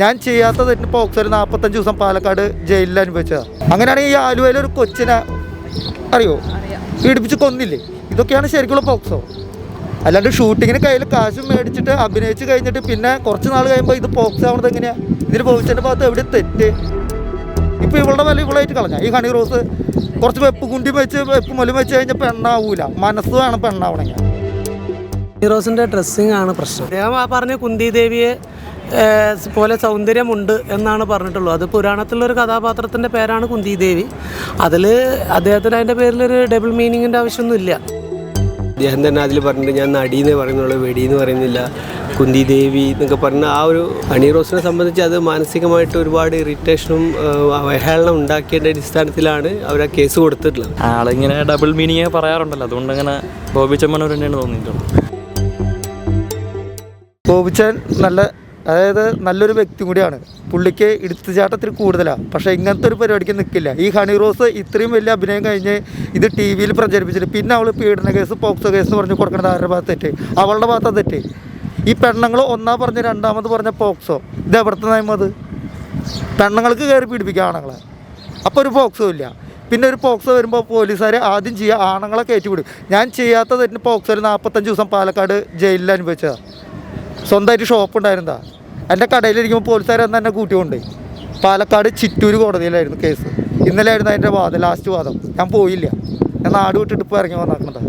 ഞാൻ ചെയ്യാത്ത തെറ്റിന് പോക്സോ ഒരു നാൽപ്പത്തഞ്ച് ദിവസം പാലക്കാട് ജയിലിൽ അനുഭവിച്ചതാണ് അങ്ങനെയാണെങ്കിൽ ഈ ആലുവയിൽ ഒരു കൊച്ചിനെ അറിയോ? പീഡിപ്പിച്ച് കൊന്നില്ലേ? ഇതൊക്കെയാണ് ശരിക്കുള്ള പോക്സോ. അല്ലാണ്ട് ഷൂട്ടിങ്ങിന് കയ്യിൽ കാശും മേടിച്ചിട്ട് അഭിനയിച്ച് കഴിഞ്ഞിട്ട് പിന്നെ കുറച്ച് നാൾ കഴിയുമ്പോൾ ഇത് പോക്സ് ആവണത് എങ്ങനെയാണ് ഇതിന് ഭവിച്ചതിന്റെ ഭാഗത്ത് എവിടെ തെറ്റ്? ഇപ്പോൾ ഇവളുടെ വില ഇവളായിട്ട് കളഞ്ഞ. ഈ ഹണി റോസ് കുറച്ച് വെപ്പ് കുണ്ടി വെച്ച് വെപ്പ് മൊലി വെച്ച് കഴിഞ്ഞാൽ പെണ്ണാവൂല. മനസ്സ് വേണം പെണ്ണാവണമെങ്കിൽ ഹീറോസിന്റെ ഡ്രസ്സിങ് ആണ് പ്രശ്നം. അദ്ദേഹം ആ പറഞ്ഞ കുന്തി ദേവിയെ പോലെ സൗന്ദര്യമുണ്ട് എന്നാണ് പറഞ്ഞിട്ടുള്ളത്. അത് പുരാണത്തിലുള്ളൊരു കഥാപാത്രത്തിന്റെ പേരാണ് കുന്തി ദേവി അതിൽ അദ്ദേഹത്തിന് അതിന്റെ പേരിലൊരു ഡബിൾ മീനിങ്ങിന്റെ ആവശ്യമൊന്നുമില്ല. അദ്ദേഹം തന്നെ അതിൽ പറഞ്ഞിട്ട് ഞാൻ നടിയെന്ന് പറയുന്നുള്ളൂ എന്ന് പറയുന്നില്ല കുന്തി ദേവി എന്നൊക്കെ പറഞ്ഞ ആ ഒരു ഹണി റോസിനെ സംബന്ധിച്ച് അത് മാനസികമായിട്ട് ഒരുപാട് ഇറിറ്റേഷനും അവഹേളനം ഉണ്ടാക്കിയതിന്റെ അടിസ്ഥാനത്തിലാണ് അവർ ആ കേസ് കൊടുത്തിട്ടുള്ളത്. ആളിങ്ങനെ ഡബിൾ മീനിങ് പറയാറുണ്ടല്ലോ. അതുകൊണ്ട് അങ്ങനെ ബോബി ചെമ്മനൂർ തന്നെയാണ് തോന്നിയിട്ടുള്ളത്. ബോബിച്ചാൻ നല്ല അതായത് നല്ലൊരു വ്യക്തി കൂടിയാണ്. പുള്ളിക്ക് എടുത്തുചാട്ടത്തിൽ കൂടുതലാണ് പക്ഷേ ഇങ്ങനത്തെ ഒരു പരിപാടിക്ക് നിൽക്കില്ല ഈ ഹണി റോസ് ഇത്രയും വലിയ അഭിനയം കഴിഞ്ഞ് ഇത് ടി വിയിൽ പ്രചരിപ്പിച്ചിട്ട് പിന്നെ അവൾ പീഡന കേസ് പോക്സോ കേസ് പറഞ്ഞ് കൊടുക്കേണ്ട ആരുടെ ഭാഗത്ത് തെറ്റ്? അവളുടെ ഭാഗത്ത് തെറ്റ്. ഈ പെണ്ണുങ്ങൾ ഒന്നാ പറഞ്ഞ് രണ്ടാമത് പറഞ്ഞ പോക്സോ. ഇത് എവിടുത്തെ നയമത്? പെണ്ണുങ്ങൾക്ക് കയറി പീഡിപ്പിക്കുക ആണുങ്ങളെ. അപ്പോൾ ഒരു പോക്സോ ഇല്ല. പിന്നെ ഒരു പോക്സോ വരുമ്പോൾ പോലീസുകാർ ആദ്യം ചെയ്യുക ആണുങ്ങളെ കയറ്റി വിടും. ഞാൻ ചെയ്യാത്ത തെറ്റിന് ഒരു നാൽപ്പത്തഞ്ച് ദിവസം പാലക്കാട് ജയിലിൽ അനുഭവിച്ചതാണ് സ്വന്തമായിട്ട് ഷോപ്പ് ഉണ്ടായിരുന്നതാ. എന്റെ കടയിലിരിക്കുമ്പോൾ പോലീസുകാർ തന്നെ എന്നെ കൂട്ടിക്കൊണ്ടുപോയി പാലക്കാട് ചിറ്റൂർ കോടതിയിലായിരുന്നു കേസ്. ഇന്നലെ ആയിരുന്നു അതിന്റെ വാദം ലാസ്റ്റ് വാദം. ഞാൻ പോയില്ല. ഞാൻ നാട് വിട്ടിട്ട് ഇപ്പോൾ ഇറങ്ങി വന്നിട്ടുണ്ട്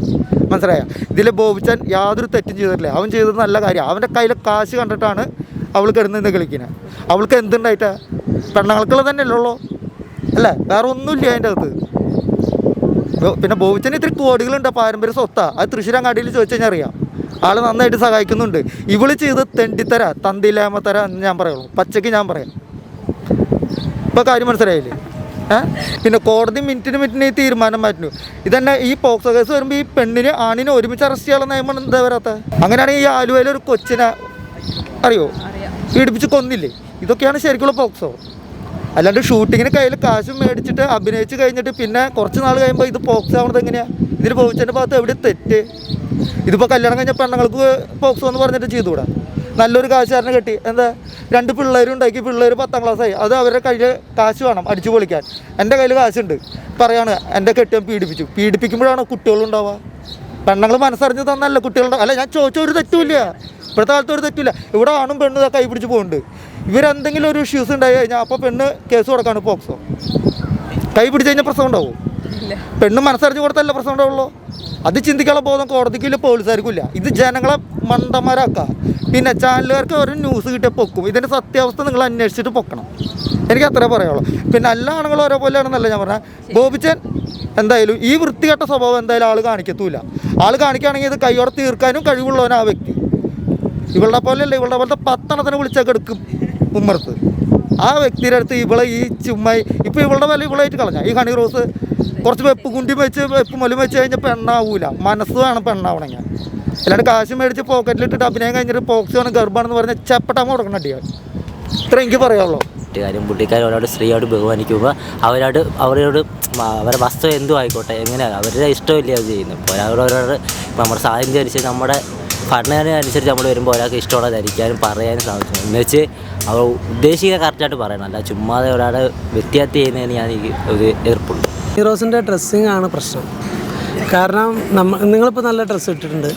മനസ്സിലായ? ഇതിൽ ബോബിച്ചാൻ യാതൊരു തെറ്റും ചെയ്തിട്ടില്ല. അവൻ ചെയ്തത് നല്ല കാര്യം. അവന്റെ കയ്യിലെ കാശ് കണ്ടിട്ടാണ് അവൾ കിടന്ന് നിന്ന് കളിക്കുന്നത് അവൾക്ക് എന്തുണ്ടായിട്ട്? പെണ്ണുങ്ങൾക്കുള്ള തന്നെ അല്ലല്ലോ അല്ലേ? വേറെ ഒന്നുമില്ല അതിന്റെ അകത്ത്. പിന്നെ ബോബിച്ചന് ഇത്തിരി കോടികളുണ്ട്. പാരമ്പര്യ സ്വത്താണ് അത് തൃശ്ശൂരങ്ങാടിയിൽ ചോദിച്ചു കഴിഞ്ഞാൽ അറിയാം. ആൾ നന്നായിട്ട് സഹായിക്കുന്നുണ്ട്. ഇവൾ ചെയ്ത് തെണ്ടിത്തര തന്തിയില്ലാമത്തര എന്ന് ഞാൻ പറയുള്ളൂ. പച്ചയ്ക്ക് ഞാൻ പറയാം. ഇപ്പോൾ കാര്യം മനസ്സിലായില്ലേ? പിന്നെ കോടതി മിനിറ്റിന് മിനിറ്റിന് ഈ തീരുമാനം മാറ്റുന്നു. ഇതന്നെ ഈ പോക്സോ കേസ് വരുമ്പോൾ ഈ പെണ്ണിന് ആണിനെ ഒരുമിച്ച് അറസ്റ്റ് ചെയ്യാനുള്ള നിയമം എന്താ വരാത്ത? അങ്ങനെയാണെങ്കിൽ ഈ ആലുവയിലെ ഒരു കൊച്ചിനെ അറിയോ? പീഡിപ്പിച്ച് കൊന്നില്ലേ? ഇതൊക്കെയാണ് ശരിക്കുള്ള പോക്സോ. അല്ലാണ്ട് ഷൂട്ടിങ്ങിന് കയ്യിൽ കാശും മേടിച്ചിട്ട് അഭിനയിച്ച് കഴിഞ്ഞിട്ട് പിന്നെ കുറച്ച് നാൾ കഴിയുമ്പോൾ ഇത് പോക്സോ ആവണത് എങ്ങനെയാണ് ഇതിന് പോയിച്ചതിന്റെ ഭാഗത്ത് എവിടെ തെറ്റ്? ഇതിപ്പോൾ കല്യാണം കഴിഞ്ഞ പെണ്ണുങ്ങൾക്ക് പോക്സോ എന്ന് പറഞ്ഞിട്ട് ചെയ്തുകൂടാ? നല്ലൊരു കാശുകാരനെ കെട്ടി. എന്താ? രണ്ട് പിള്ളേരും ഉണ്ടാക്കി പിള്ളേർ പത്താം ക്ലാസ്സായി അത് അവരുടെ കയ്യിൽ കാശ് വേണം അടിച്ചു പൊളിക്കാൻ. എന്റെ കയ്യിൽ കാശുണ്ട്. പറയാണ് എന്റെ കെട്ടിയാൻ പീഡിപ്പിച്ചു. പീഡിപ്പിക്കുമ്പോഴാണ് കുട്ടികളുണ്ടാവുക പെണ്ണുങ്ങൾ മനസ്സറിഞ്ഞ് തന്നല്ല കുട്ടികളുടെ അല്ല ഞാൻ ചോദിച്ച ഒരു തെറ്റുമില്ല ഇപ്പോഴത്തെ കാലത്ത് ഒരു തെറ്റില്ല ഇവിടെ ആണും പെണ്ണും കൈ പിടിച്ച് പോകുന്നുണ്ട് ഇവരെന്തെങ്കിലും ഒരു ഇഷ്യൂസ് ഉണ്ടായി കഴിഞ്ഞാൽ അപ്പോൾ പെണ്ണ് കേസ് കൊടുക്കാണ് പോക്സോ കൈ പിടിച്ച് കഴിഞ്ഞാൽ പ്രശ്നം ഉണ്ടാവും. പെണ്ണ് മനസ്സറിഞ്ഞ് കൊടുത്തല്ല പ്രശ്നം ഉണ്ടാവുള്ളൂ? അത് ചിന്തിക്കാനുള്ള ബോധം കോടതിക്കില്ല ഇല്ല ഇത് ജനങ്ങളെ മണ്ടന്മാരാക്കുക പിന്നെ ചാനലുകാർക്ക് ഒരു ന്യൂസ് കിട്ടിയ പൊക്കും. ഇതിന്റെ സത്യാവസ്ഥ നിങ്ങൾ അന്വേഷിച്ചിട്ട് പൊക്കണം. എനിക്ക് അത്രേ പറയുള്ളൂ പിന്നെ എല്ലാ ആണുങ്ങളും ഓരോ പോലെയാണെന്നല്ല ഞാൻ പറഞ്ഞത് ഗോപിച്ചൻ എന്തായാലും ഈ വൃത്തികെട്ട സ്വഭാവം എന്തായാലും ആൾ കാണിക്കത്തൂല. ആൾ കാണിക്കുകയാണെങ്കിൽ ഇത് കൈയോടെ തീർക്കാനും കഴിവുള്ളവനാ ആ വ്യക്തി. ഇവളുടെ പോലെയല്ല ഇവളുടെ പോലത്തെ പത്തെണ്ണത്തിന് വിളിച്ചൊക്കെ എടുക്കും ഉമ്മർത്ത് ആ വ്യക്തിയുടെ അടുത്ത് ഇവളെ ഈ ചുമ്മായി ഇപ്പോൾ ഇവളുടെ വില ഇവളായിട്ട് കളഞ്ഞ. ഈ ഹണി റോസ് കുറച്ച് വെപ്പ് കുണ്ടി വെച്ച് വെപ്പ് മൊലി വെച്ച് കഴിഞ്ഞാൽ പെണ്ണാവൂല. മനസ്സ് വേണം പെണ്ണാവണമെങ്കിൽ അല്ലാണ്ട് കാശ് മേടിച്ച് പോക്കറ്റിലിട്ടിട്ട് അഭിനയം കഴിഞ്ഞിട്ട് പോക്സ് വേണം ഗർഭാണെന്ന് പറഞ്ഞാൽ ചപ്പട്ടാൻ കൊടുക്കണം അടിയാ. ഇത്ര എനിക്ക് പറയാനുള്ളൂ കാര്യം പുള്ളിക്കാർ അവരോട് സ്ത്രീയോട് ബഹുമാനിക്കുമ്പോൾ അവരോട് അവരോട് അവരുടെ വസ്തു എന്തും ആയിക്കോട്ടെ എങ്ങനെയാണ് അവരുടെ ഇഷ്ടമില്ല അത് ചെയ്യുന്നത്. ഒരാളോട് ഇപ്പം നമ്മുടെ സാഹചര്യം അനുസരിച്ച് നമ്മുടെ ഭരണഘടന അനുസരിച്ച് നമ്മൾ വരുമ്പോൾ ഒരാൾക്ക് ഇഷ്ടമുള്ള ധരിക്കാനും പറയാനും സാധിക്കും. എന്ന് വെച്ച് അവർ ഉദ്ദേശിക്കുക കറക്റ്റായിട്ട് പറയണം. അല്ല ചുമ്മാതെ ഒരാളെ വ്യത്യാസം ചെയ്യുന്നതിന് ഞാൻ ഒരു എതിർപ്പുണ്ട്. ഹീറോസിന്റെ ഡ്രസ്സിങ് ആണ് പ്രശ്നം. കാരണം നമ്മ നിങ്ങളിപ്പോൾ നല്ല ഡ്രസ്സ് ഇട്ടിട്ടുണ്ട്.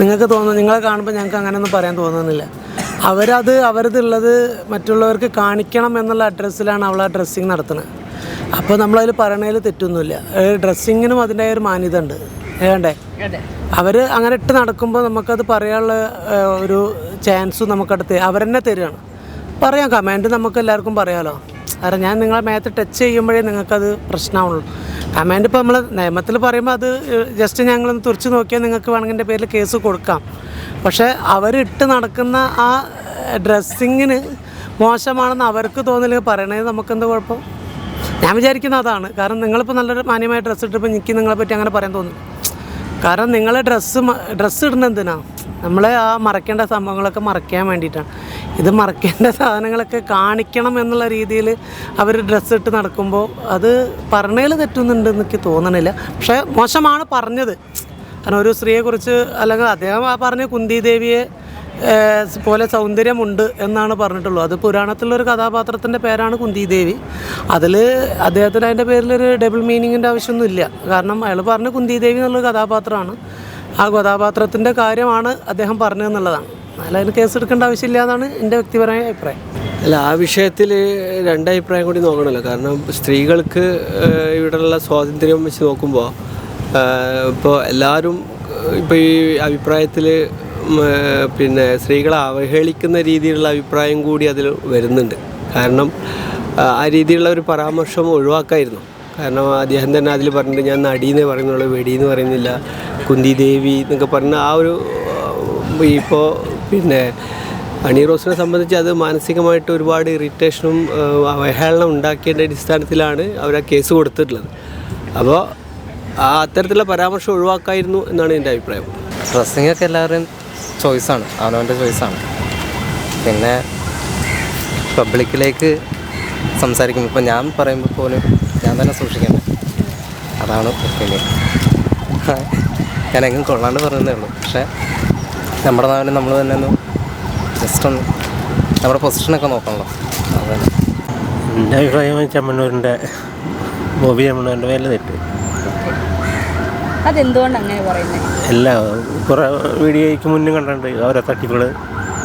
നിങ്ങൾക്ക് തോന്നുന്നു നിങ്ങളെ കാണുമ്പോൾ ഞങ്ങൾക്ക് അങ്ങനെയൊന്നും പറയാൻ തോന്നുന്നില്ല. അവരത് അവരതുള്ളത് മറ്റുള്ളവർക്ക് കാണിക്കണം എന്നുള്ള അഡ്രസ്സിലാണ് അവൾ ആ ഡ്രസ്സിങ് നടത്തുന്നത്. അപ്പോൾ നമ്മളതിൽ പറയണതിൽ തെറ്റൊന്നുമില്ല. ഡ്രസ്സിങ്ങിനും അതിന്റെ ഒരു മാന്യത ഉണ്ട് വേണ്ടേ അവർ അങ്ങനെ ഇട്ട് നടക്കുമ്പോൾ നമുക്കത് പറയാനുള്ള ഒരു ചാൻസും നമുക്കടുത്ത് അവരെന്നെ തരികയാണ് പറയാം കമാൻഡ് നമുക്ക് എല്ലാവർക്കും പറയാമല്ലോ കാരണം ഞാൻ നിങ്ങളെ മേത്ത് ടച്ച് ചെയ്യുമ്പോഴേ നിങ്ങൾക്കത് പ്രശ്നമുള്ളൂ കമാൻഡ് ഇപ്പോൾ നമ്മൾ നിയമത്തിൽ പറയുമ്പോൾ അത് ജസ്റ്റ് ഞങ്ങളൊന്ന് തുറച്ച് നോക്കിയാൽ നിങ്ങൾക്ക് വേണമെങ്കിൽ എന്റെ പേരിൽ കേസ് കൊടുക്കാം. പക്ഷേ അവരിട്ട് നടക്കുന്ന ആ ഡ്രസ്സിങ്ങിന് മോശമാണെന്ന് അവർക്ക് തോന്നില്ലെങ്കിൽ പറയണത് നമുക്കെന്ത് കുഴപ്പം? ഞാൻ വിചാരിക്കുന്ന അതാണ്. കാരണം നിങ്ങളിപ്പോൾ നല്ലൊരു മാന്യമായ ഡ്രസ്സ് ഇട്ടപ്പോൾ എനിക്ക് നിങ്ങളെ പറ്റി അങ്ങനെ പറയാൻ തോന്നുന്നു കാരണം നിങ്ങളെ ഡ്രസ്സ് ഡ്രസ്സ് ഇടുന്നത് എന്തിനാ? നമ്മളെ ആ മറക്കേണ്ട സംഭവങ്ങളൊക്കെ മറക്കാൻ വേണ്ടിയിട്ടാണ്. ഇത് മറക്കേണ്ട സാധനങ്ങളൊക്കെ കാണിക്കണം എന്നുള്ള രീതിയിൽ അവർ ഡ്രസ്സ് ഇട്ട് നടക്കുമ്പോൾ അത് പറഞ്ഞതിൽ തെറ്റുന്നുണ്ടെന്ന് എനിക്ക് തോന്നണില്ല. പക്ഷേ മോശമാണ് പറഞ്ഞത്. കാരണം ഒരു സ്ത്രീയെക്കുറിച്ച് അല്ലെങ്കിൽ അദ്ദേഹം ആ പറഞ്ഞ കുന്തി ദേവിയെ പോലെ സൗന്ദര്യമുണ്ട് എന്നാണ് പറഞ്ഞിട്ടുള്ളത്. അത് പുരാണത്തിലുള്ളൊരു കഥാപാത്രത്തിന്റെ പേരാണ് കുന്തിദേവി. അതിൽ അദ്ദേഹത്തിന് അതിന്റെ പേരിലൊരു ഡബിൾ മീനിങ്ങിന്റെ ആവശ്യമൊന്നുമില്ല. കാരണം അയാൾ പറഞ്ഞ കുന്തിദേവി എന്നുള്ളൊരു കഥാപാത്രമാണ്. ആ കഥാപാത്രത്തിന്റെ കാര്യമാണ് അദ്ദേഹം പറഞ്ഞതെന്നുള്ളതാണ്. എന്നാലും അതിന് കേസെടുക്കേണ്ട ആവശ്യമില്ല എന്നാണ് എന്റെ വ്യക്തിപരമായ അഭിപ്രായം. അല്ല ആ വിഷയത്തിൽ രണ്ടഭിപ്രായം കൂടി നോക്കണമല്ലോ. കാരണം സ്ത്രീകൾക്ക് ഇവിടെയുള്ള സ്വാതന്ത്ര്യം വെച്ച് നോക്കുമ്പോൾ ഇപ്പോൾ എല്ലാവരും ഇപ്പോൾ ഈ അഭിപ്രായത്തിൽ പിന്നെ സ്ത്രീകളെ അവഹേളിക്കുന്ന രീതിയിലുള്ള അഭിപ്രായം കൂടി അതിൽ വരുന്നുണ്ട്. കാരണം ആ രീതിയിലുള്ള ഒരു പരാമർശം ഒഴിവാക്കായിരുന്നു. കാരണം അദ്ദേഹം തന്നെ അതിൽ പറഞ്ഞിട്ട് ഞാൻ നടിയെന്നേ പറയുന്നുള്ളൂ വെടിയെന്ന് പറയുന്നില്ല കുന്തി ദേവി എന്നൊക്കെ പറഞ്ഞ ആ ഒരു ഇപ്പോൾ പിന്നെ അണി റോസിനെ സംബന്ധിച്ച് അത് മാനസികമായിട്ട് ഒരുപാട് ഇറിറ്റേഷനും അവഹേളനം ഉണ്ടാക്കിയതിന്റെ അടിസ്ഥാനത്തിലാണ് അവർ ആ കേസ് കൊടുത്തിട്ടുള്ളത്. അപ്പോൾ ആ അത്തരത്തിലുള്ള പരാമർശം ഒഴിവാക്കായിരുന്നു എന്നാണ് എന്റെ അഭിപ്രായം. ഡ്രസ്സിങ് ഒക്കെ എല്ലാവരുടെയും ചോയ്സാണ് അവനവന്റെ ചോയ്സാണ്. പിന്നെ പബ്ലിക്കിലേക്ക് സംസാരിക്കുമ്പോൾ ഇപ്പോൾ ഞാൻ പറയുമ്പോൾ പോലും ഞാൻ തന്നെ സൂക്ഷിക്കണം അതാണ് ഒപ്പീനിയൻ ഞാൻ എങ്ങും കൊള്ളാണ്ട് പറഞ്ഞതേ ഉള്ളൂ. പക്ഷേ നമ്മുടെ നാവിൽ നമ്മൾ തന്നെ ഒന്ന് ജസ്റ്റ് ഒന്ന് നമ്മുടെ പൊസിഷനൊക്കെ നോക്കണല്ലോ. അതന്നെ എന്റെ അഭിപ്രായം ചമ്മണ്ണൂരിന്റെ ബോബി ചമ്മണ്ണൂരിന്റെ പേരിൽ തെറ്റ്. അതെന്തുകൊണ്ട് അങ്ങനെ പറയുന്നത് എല്ലാ കുറേ വീഡിയോയ്ക്ക് മുന്നേ കണ്ടിട്ടുണ്ട് ഓരോ തട്ടിപ്പുകൾ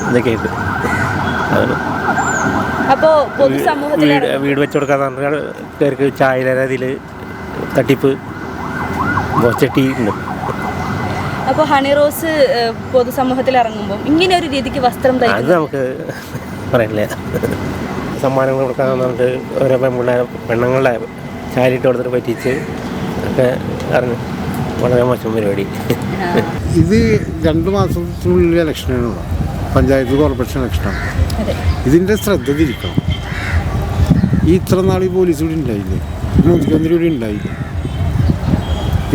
ഇതൊക്കെ ആയിട്ട് അത് അപ്പോ പൊതുസമൂഹത്തിൽ വീട് വീട് വെച്ച് കൊടുക്കാന്ന് പറഞ്ഞാൽ പേർക്ക് ചായതിൽ തട്ടിപ്പ് ബോച്ചട്ടി ഉണ്ട്. അപ്പൊ ഹണി റോസ് പൊതുസമൂഹത്തിൽ ഇറങ്ങുമ്പോൾ ഇങ്ങനെ ഒരു രീതിക്ക് വസ്ത്രം അത് നമുക്ക് പറയില്ല സമ്മാനങ്ങൾ കൊടുക്കാൻ പറഞ്ഞിട്ട് ഓരോ പെൺപിള്ളേരെ പെണ്ണുങ്ങളെ ചാരിട്ട് കൊടുത്തിട്ട് പറ്റിച്ച് ഒക്കെ വളരെ മോശം പരിപാടി. ഇത് രണ്ട് മാസത്തിനുള്ളിൽ ഇലക്ഷനാണ്. പഞ്ചായത്ത് കോർപ്പറേഷൻ ഇലക്ഷനാണ് ഇതിന്റെ ശ്രദ്ധ തിരിക്കണം. ഈ ഇത്ര നാൾ ഈ പോലീസ് ഇവിടെ ഉണ്ടായില്ലേ? മുഖ്യമന്ത്രി ഇവിടെ ഉണ്ടായില്ലേ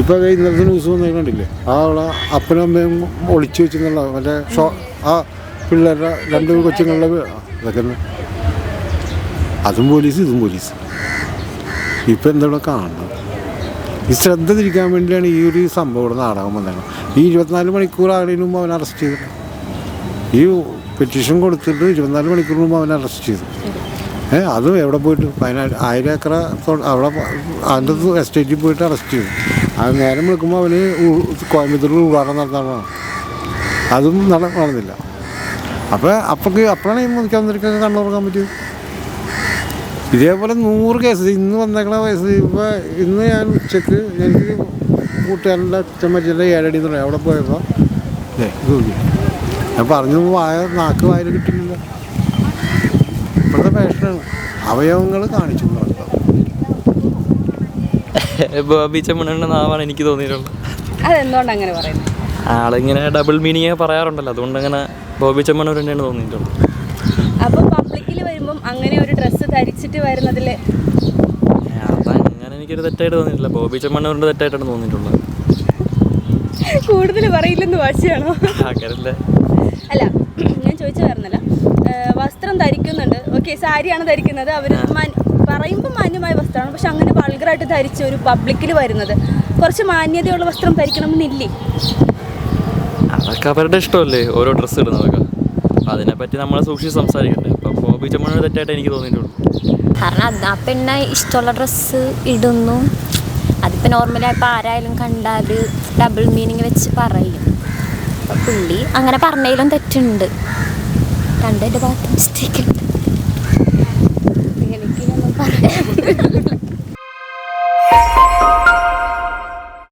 ഇപ്പോൾ ഇന്നത്തെ ഇന്നലത്തെ ന്യൂസ് വന്നത് കണ്ടില്ലേ? ആ അവളെ അപ്പനും അമ്മയും ഒളിച്ചു വെച്ചെന്നുള്ള മറ്റേ ഷോ ആ പിള്ളേരുടെ രണ്ട് കൊച്ചുങ്ങളുടെ അതൊക്കെ. അതും പോലീസ് ഇതും പോലീസ് ഇപ്പം എന്താ ഇവിടെ കാണുന്നത്? ഈ ശ്രദ്ധ തിരിക്കാൻ വേണ്ടിയാണ് ഈ ഒരു സംഭവം ഇവിടെ നാടകം വന്നത്. ഈ ഇരുപത്തിനാല് മണിക്കൂർ ആകുന്നതിന് മുമ്പ് അവൻ അറസ്റ്റ് ചെയ്തു ഈ പെറ്റീഷൻ കൊടുത്തിട്ട് ഇരുപത്തിനാല് മണിക്കൂർ മുമ്പ് അവനെ അറസ്റ്റ് ചെയ്തു. ഏഹ് അതും എവിടെ പോയിട്ട്? വയനാട് ആയിരം ഏക്കറ അവിടെ അതിന്റെ എസ്റ്റേറ്റിൽ പോയിട്ട് അറസ്റ്റ് ചെയ്തു. അത് നേരം വിളിക്കുമ്പോൾ അവന് കോയമ്പത്തൂരിൽ ഉദ്ഘാടനം നടത്താനാണ് അതും നട നടന്നില്ല. അപ്പോൾ അപ്പൊക്ക് അപ്പോഴാണ് ഈ മുഖ്യമന്ത്രിക്കൊക്കെ കണ്ണുറക്കാൻ പറ്റിയത്. ഇതേപോലെ നൂറ് കേസ് ഇന്ന് വന്നേക്കണ കേസ് ഇപ്പോൾ ഇന്ന് ഞാൻ ഉച്ചയ്ക്ക് എനിക്ക് കൂട്ടുകാരന്റെ അച്ഛൻ മരിച്ചതിന്റെ ഏഴടി എന്ന് പറയാം. അവിടെ പോയപ്പോൾ നോക്കി. ഞാൻ പറഞ്ഞു വായ നാക്ക് വായിൽ കിട്ടുന്നില്ല. ഇപ്പോഴത്തെ ഫാഷനാണ് അവയവങ്ങൾ കാണിച്ചു ബോബി ചെമ്മണ്ണന്റെ നാവാണ് എനിക്ക് തോന്നിയിട്ടുള്ളത്. അതെന്തുകൊണ്ട് അങ്ങനെ പറയുന്നത് ആളിങ്ങനെ ഡബിൾ മീനിങ് പറയാറുണ്ടല്ലോ. അതുകൊണ്ട് അങ്ങനെ ബോബി ചെമ്മണ്ണൂർ തന്നെയാണ് തോന്നിയിട്ടുള്ളത്. അപ്പൊ പബ്ലിക്കിൽ വരുമ്പം അങ്ങനെ ഒരു ഡ്രസ്സ് ധരിച്ചിട്ട് വരുന്നതിൽ അതങ്ങനെ എനിക്കൊരു തെറ്റായിട്ട് തോന്നിയിട്ടില്ല. ബോബി ചെമ്മണ്ണൂരിന്റെ തെറ്റായിട്ടാണ് തോന്നിയിട്ടുള്ളത്. കൂടുതൽ പറയില്ലെന്ന് വാശിയാണോ? അങ്ങനല്ലേ. അല്ല ഞാൻ ചോദിച്ചു വരുന്നില്ല വസ്ത്രം ധരിക്കുന്നുണ്ട്. ഓക്കെ സാരിയാണ് ധരിക്കുന്നത്. അവർ പറയുമ്പോൾ മാന്യമായ വസ്ത്രമാണ്. പക്ഷെ അങ്ങനെ വൾഗറായിട്ട് ധരിച്ച ഒരു പബ്ലിക്കിൽ വരുന്നത്. കുറച്ച് മാന്യതയുള്ള വസ്ത്രം ധരിക്കണമെന്നില്ലേ? അതൊക്കെ അവരുടെ ഇഷ്ടമല്ലേ? ഓരോ ഡ്രസ്സ് ഇടുന്നതൊക്കെ. അതിനെപ്പറ്റി നമ്മൾ സൂക്ഷിച്ച് സംസാരിക്കണ്ടേ അപ്പോൾ ബോബി തെറ്റായിട്ട് എനിക്ക് തോന്നിയിട്ടുള്ളൂ. കാരണം അത് ആ പെണ്ണ ഇഷ്ടമുള്ള ഡ്രസ്സ് ഇടുന്നു. അതിപ്പോൾ നോർമലി ഇപ്പോൾ ആരായാലും കണ്ടാൽ ഡബിൾ മീനിങ് വെച്ച് പറയും. അപ്പോൾ പുള്ളി അങ്ങനെ പറഞ്ഞതിലും തെറ്റുണ്ട്. രണ്ടിന്റെ ഭാഗത്ത് മിസ്റ്റേക്ക് ഉണ്ട് എനിക്കിതൊന്നും പറയാൻ